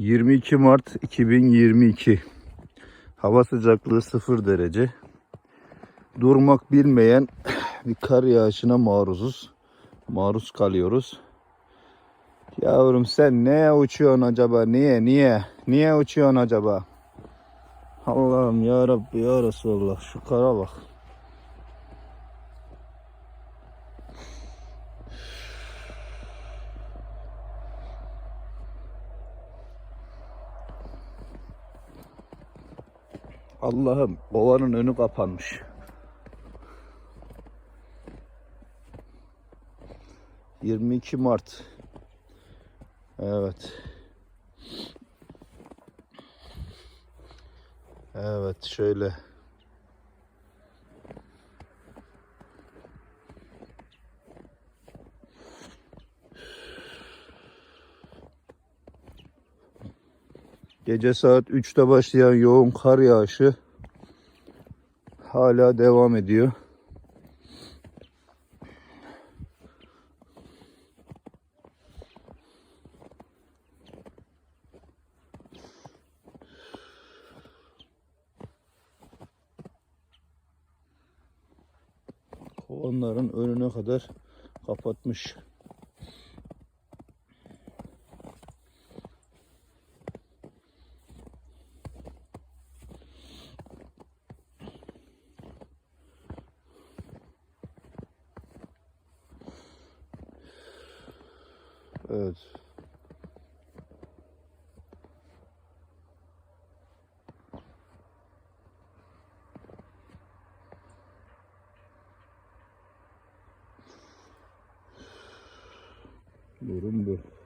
22 Mart 2022 Hava sıcaklığı 0 derece. Durmak bilmeyen bir kar yağışına maruzuz. Maruz kalıyoruz. Yavrum sen neye uçuyorsun acaba? Niye niye? Niye uçuyorsun acaba? Allah'ım ya Rabbi ya Resulallah şu kara bak Allah'ım kovanın önü kapanmış. ...22 Mart. Evet. Evet şöyle. Gece saat 3'te başlayan yoğun kar yağışı hala devam ediyor. Kovanların önüne kadar kapatmış. Evet. Durum bu.